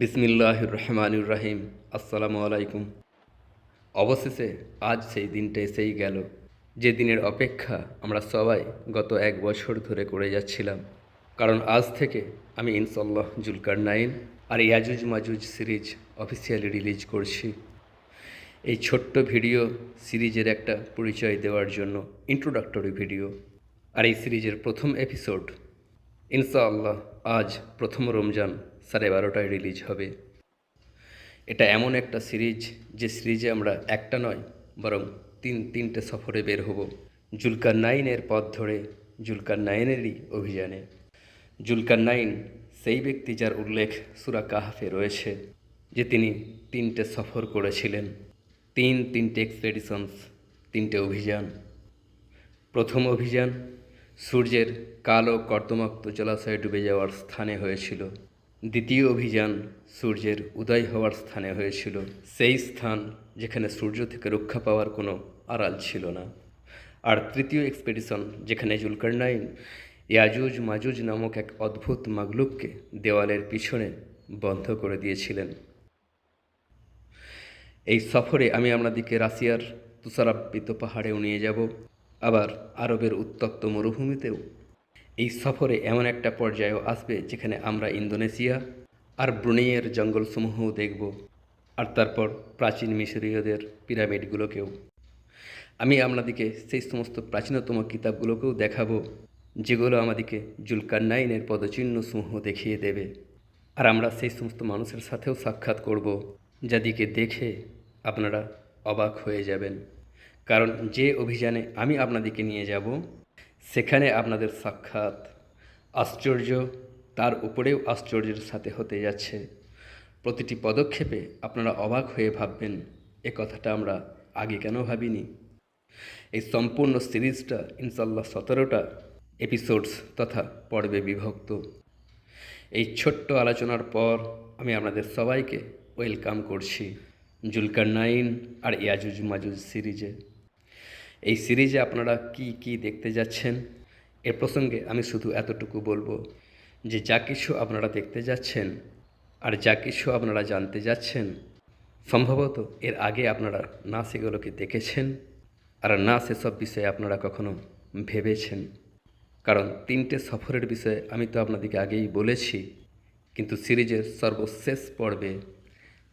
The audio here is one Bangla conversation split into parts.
বিসমিল্লাহ রহমানুর রাহিম আসসালামু আলাইকুম। অবশেষে আজ সেই দিনটা এসেই গেল। যে দিনের অপেক্ষা আমরা সবাই গত এক বছর ধরে করে যাচ্ছিলাম। কারণ আজ থেকে আমি ইনশাল্লাহ জুলকার নাইন আর ইয়াজুজ মাজুজ সিরিজ অফিসিয়ালি রিলিজ করছি। এই ছোট্ট ভিডিও সিরিজের একটা পরিচয় দেওয়ার জন্য ইন্ট্রোডাক্টরি ভিডিও। আর এই সিরিজের প্রথম এপিসোড ইনশাআল্লাহ আজ প্রথম রমজান সাড়ে বারোটায় রিলিজ হবে। এটা এমন একটা সিরিজ যে সিরিজে আমরা একটা নয়, বরং তিন, তিনটে সফরে বের হব। জুলকার নাইনের পথ ধরে জুলকার নাইনেরই অভিযানে। জুলকার নাইন সেই ব্যক্তি যার উল্লেখ সুরা কাহাফে রয়েছে, যে তিনি তিনটে সফর করেছিলেন। তিন, তিনটে এক্সপেডিশনস তিনটে অভিযান। প্রথম অভিযান সূর্যের কালো কর্দমাক্ত জলাশয়ে ডুবে যাওয়ার স্থানে হয়েছিল। দ্বিতীয় অভিযান সূর্যের উদয় হওয়ার স্থানে হয়েছিল। সেই স্থান যেখানে সূর্য থেকে রক্ষা পাওয়ার কোনো আড়াল ছিল না। আর তৃতীয় এক্সপেডিশন যেখানে জুলকারনাইন ইয়াজুজ মাজুজ নামক এক অদ্ভুত মাগলুককে দেওয়ালের পিছনে বন্ধ করে দিয়েছিলেন। এই সফরে আমি আপনাদেরকে রাশিয়ার তুষারাবৃত পাহাড়েও নিয়ে যাব। আবার আরবের উত্তপ্ত মরুভূমিতেও এই সফরে এমন একটা পর্যায়েও আসবে যেখানে আমরা ইন্দোনেশিয়া আর ব্রুনেইয়ের জঙ্গলসমূহও দেখব আর তারপর প্রাচীন মিশরীয়দের পিরামিডগুলোকেও। আমি আপনাদেরকে সেই সমস্ত প্রাচীনতম কিতাবগুলোকেও দেখাবো, যেগুলো আমাদেরকে জুলকার নাইনের পদচিহ্নসমূহ দেখিয়ে দেবে। আর আমরা সেই সমস্ত মানুষের সাথেও সাক্ষাৎ করব যাদিকে দেখে আপনারা অবাক হয়ে যাবেন। কারণ যে অভিযানে আমি আপনাদেরকে নিয়ে যাব সেখানে আপনাদের সাক্ষাৎ আশ্চর্য, তার উপরেও আশ্চর্যের সাথে হতে যাচ্ছে। প্রতিটি পদক্ষেপে আপনারা অবাক হয়ে ভাববেন, এ কথাটা আমরা আগে কেন ভাবিনি? এই সম্পূর্ণ সিরিজটা ইনশাল্লাহ সতেরোটা এপিসোডস তথা পর্বে বিভক্ত। এই ছোট্ট আলোচনার পর আমি আপনাদের সবাইকে ওয়েলকাম করছি জুলকার নাইন আর ইয়াজুজ মাজুজ সিরিজে। এই সিরিজে আপনারা কি কি দেখতে যাচ্ছেন? এ প্রসঙ্গে আমি শুধু এতটুকু বলব যে যা কিছু আপনারা দেখতে যাচ্ছেন আর যা কিছু আপনারা জানতে যাচ্ছেন, সম্ভবত এর আগে আপনারা না সেগুলোকে দেখেছেন আর না সেসব বিষয়ে আপনারা কখনো ভেবেছেন। কারণ তিনটে সফরের বিষয়ে আমি তো আপনাদেরকে আগেই বলেছি, কিন্তু সিরিজের সর্বশেষ পর্বে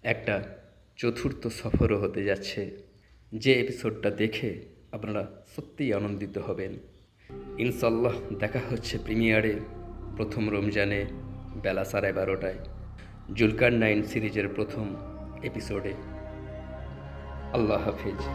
একটা চতুর্থ সফরও হতে যাচ্ছে। যে এপিসোডটা দেখে আপনারা সত্যিই আনন্দিত হবেন। ইনশাল্লাহ দেখা হচ্ছে প্রিমিয়ারে, প্রথম রমজানে, বেলা সাড়ে বারোটায়। জুলকার নাইন সিরিজের প্রথম এপিসোডে। আল্লাহ হাফিজ।